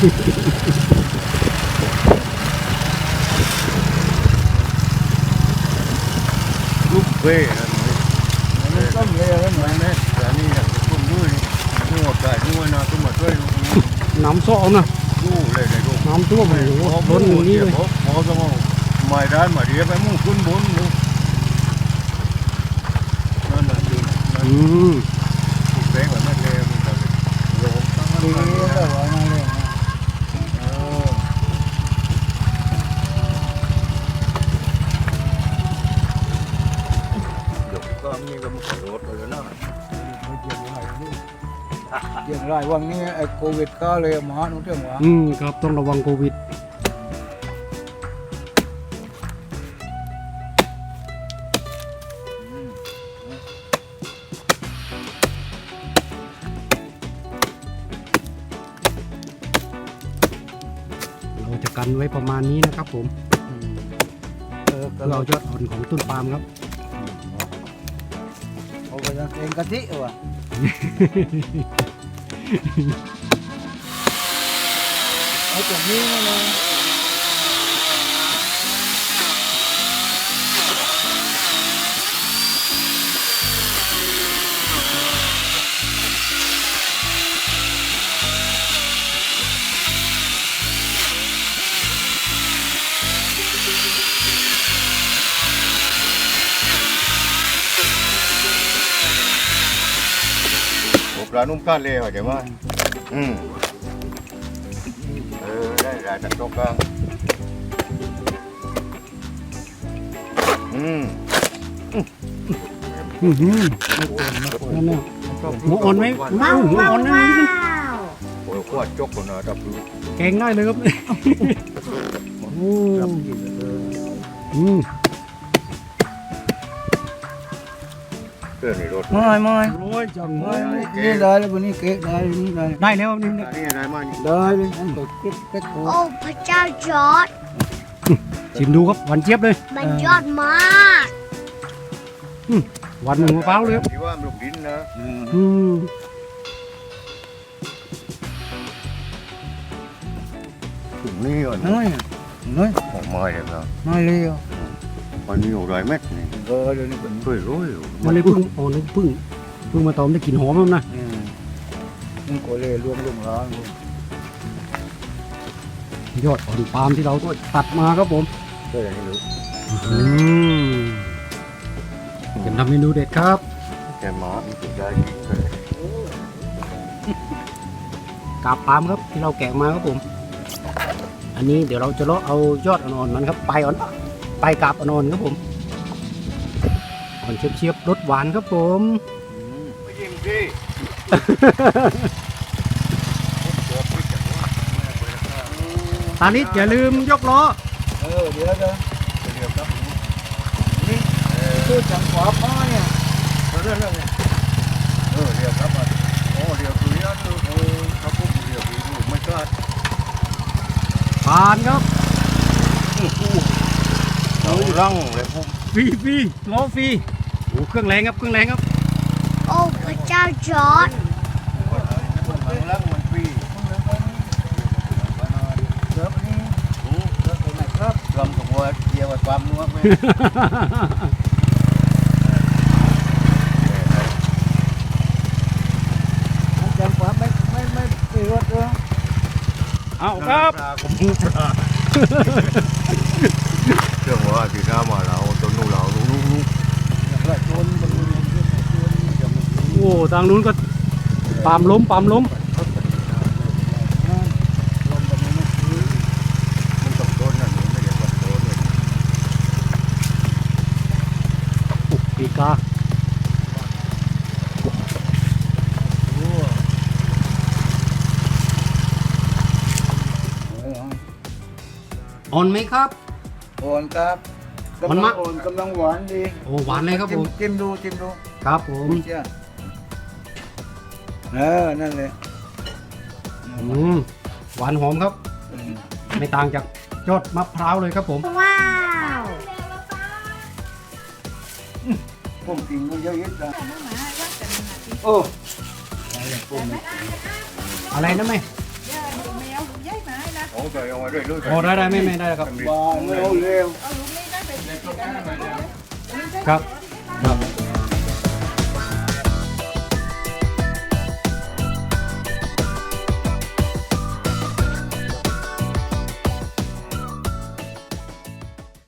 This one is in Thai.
ลูกเว้ยนั่นเลยมันต้มเลยแล้วไม่แม่แต่นี่อย่างตุ้มด้วยนี่หัวใจนี่ว่านาตุ้มมาช่วยลูกน้ำซ้อนะลูกเวก็มีก็มันรถเลยนะไม่เกี่ยวอะไรนี่เกี่ยวอะไรวันนี้ไอ้โควิดก็เลยมาหนูเรื่องว่าอืมครับต้องระวังโควิด เราจะกันไว้ประมาณนี้นะครับผมเออก็เพื่อเราเอายอดอ่อนของต้นปาล์มครับ เอาไปยังเองกะทิว่ะเอาตรงนี้นะ ปลานุ่มก้านเลยเหรอเดี๋ยวว่าอืมเออได้ได้จากตรงกลางอืมอือหือไม่โกนไม่โกนนั่นน่ะหัวอ่อนไหมว้าวหัวอ่อนนะนี่โอ้ยขวดจกคนนะดับรู้แกงได้เลยครับโอ้รับกินเลยอืม เรื่องในรถไม่ไม่โอ้ยจังเลไม่ยนี่ได้เลยวันนี้เก๊ได้นี่ได้ได้แล้วนี่อันนี้อะไรมานี่ได้เลยอันก็เก๊กเก๊กโอ้โอ้พระเจ้าจอร์ดชิมดูครับหวานเจี๊ยบเลยมันยอดมากหวานเหมือนมะพร้าวเลยครับที่ว่ามันลูกดินนะอืมถุงนี้อะน้อยน้อยของไม้เลยนะน้อยเลยอะ อันนี้หกร้อยเม็ดนี่เออเดี๋ยวนี้เป็นช่วยร้อยมันเลยเพึ่งอ่อนเพึ่งเพึ่งมาตอมได้กลิ่นหอมแล้วนะอืมมันก็เลยรวมลงร้านยอดอ่อนปาล์มที่เราตัดมาครับผมช่วยอย่างนี้รู้อืมเป็นทำเมนูเด็ดครับแกมามีสุดได้จริงเลยกาบปาล์มครับที่เราแกะมาครับผม อันนี้เดี๋ยวเราจะเลาะเอายอดอ่อนๆมันครับไปลายอ่อน ไปลายกาบอ่อนๆครับผมอ่อนเชียบๆรสหวานครับผมไม่ยิ้มสิตาลิศอย่าลืมยกล้อ เออเดี๋ยวเดี๋ยวเดี๋ยวครับชื่อจังหวะพ่อเนี่ยเรื่องเรื่องเออเดี๋ยวครับโอ้เดี๋ยวคือยันเออครับผมเดี๋ยวคือไม่กล้าผ่านครับ เอาร่างเลยผมฟรีฟรีล้อฟรีโอ้เครื่องแรงครับเครื่องแรงครับโอ้พระเจ้าจอร์ดร่างมันฟรีเดี๋ยวนี้เดี๋ยวไปไหนครับรวมกับว่าเกี่ยวกับความนัวไหมจังหวะไม่ไม่ไม่ไม่รถเหรอเอาครับผมปลาเรื่อง ว่าที่น้ามาเราต้นนู้เราลูกลูกลูกอย่างไรชนนบนบนโอ้ทางนู้นก็ปามล้มปามล้มลมบนนี้มันคือมันต้องต้นนั่นไม่เดี๋ยวก็ต้นเลยโอ้ปีกาออนไหมครับ อ่อนครับอ่อนมากอ่อนกำลังหวานดีโอ้หวานเลยครับผมจิ้มดูจิ้มดูครับผมเชื่อเออนั่นเลยอืมหวานหอมครับอืมไม่ต่างจากยอดมะพร้าวเลยครับผม ว้าวผมกินมันเยอะแยะเลยโอ้อะไรนะแม่ โอ้ได้ได้ไม่ไม่ได้ครับบ้าเร็วเร็วครับครับ